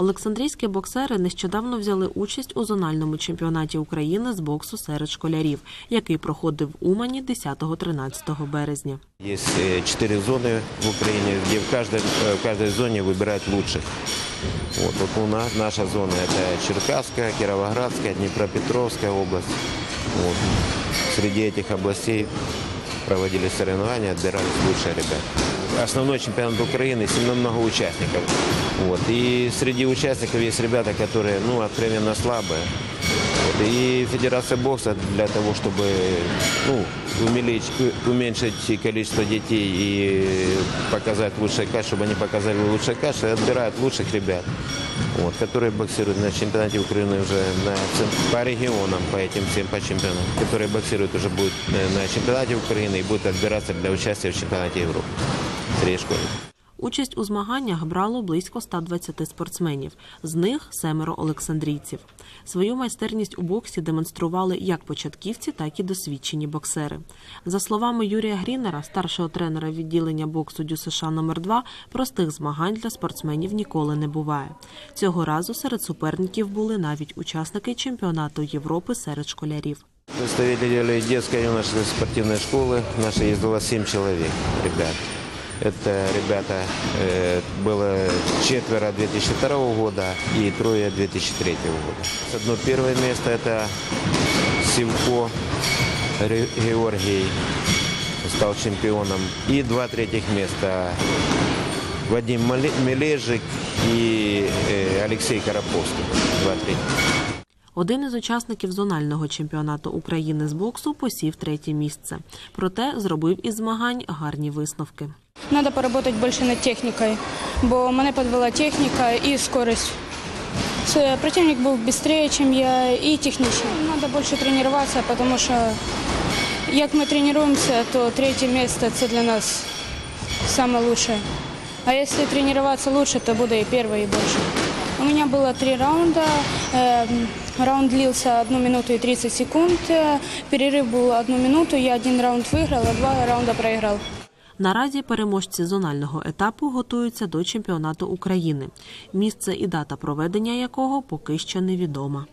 Олександрійські боксери нещодавно взяли участь у зональному чемпіонаті України з боксу серед школярів, який проходив в Умані 10-13 березня. Есть э, четыре зоны в Украине, где в каждой, э, в каждой зоне выбирают лучших. Вот, вот у нас наша зона это Черкасская, Кировоградская, Днепропетровская область. Вот. Среди этих областей проводили соревнования, отбирались лучшие ребята. Основной чемпионат Украины, сильно много участников. Вот. И среди участников есть ребята, которые ну, откровенно слабые. Вот. И Федерация бокса для того, чтобы ну, умелечь- уменьшить количество детей и показать лучшее качество, чтобы они показали лучшее качество, отбирают лучших ребят, вот, которые боксируют на чемпионате Украины уже на, ц- по регионам, по этим всем по чемпионатам, которые боксируют уже будут э, на чемпионате Украины и будут отбираться для участия в чемпионате Европы среди школьников. Участь у змаганнях брало близько 120 спортсменів, з них семеро олександрійців. Свою майстерність у боксі демонстрували як початківці, так і досвідчені боксери. За словами Юрія Грінера, старшого тренера відділення боксу ДЮСШ номер 2 простих змагань для спортсменів ніколи не буває. Цього разу серед суперників були навіть учасники чемпіонату Європи серед школярів. Представители детской юношеской спортивной школы нашей ездило 7 человек, ребят. Это ребята, э, было четверо 2002 года и трое 2003 года. Одно первое место это Сивко Ре- Георгий стал чемпионом. И два третьих места Вадим Мале- Мележик и э, Алексей Караповский. Два третьих. Один із учасників зонального чемпіонату України з боксу посів третє місце. Проте зробив із змагань гарні висновки. Надо поработать больше над техникой, бо мене підвела техніка і скорость. Це противник був швидше, ніж я, і технічний. Треба більше тренуватися, тому що як ми тренуємося, то третє місце це для нас найкраще. А якщо тренуватися краще, то буде і перше, і більше. У мене було три раунда. Е, Раунд длился 1 минуту и 30 секунд. Е, Перерыв был одну минуту. Я один раунд выиграл, а два раунда проиграл. Наразі переможці зонального етапу готуються до чемпіонату України. Місце і дата проведення якого поки що невідома.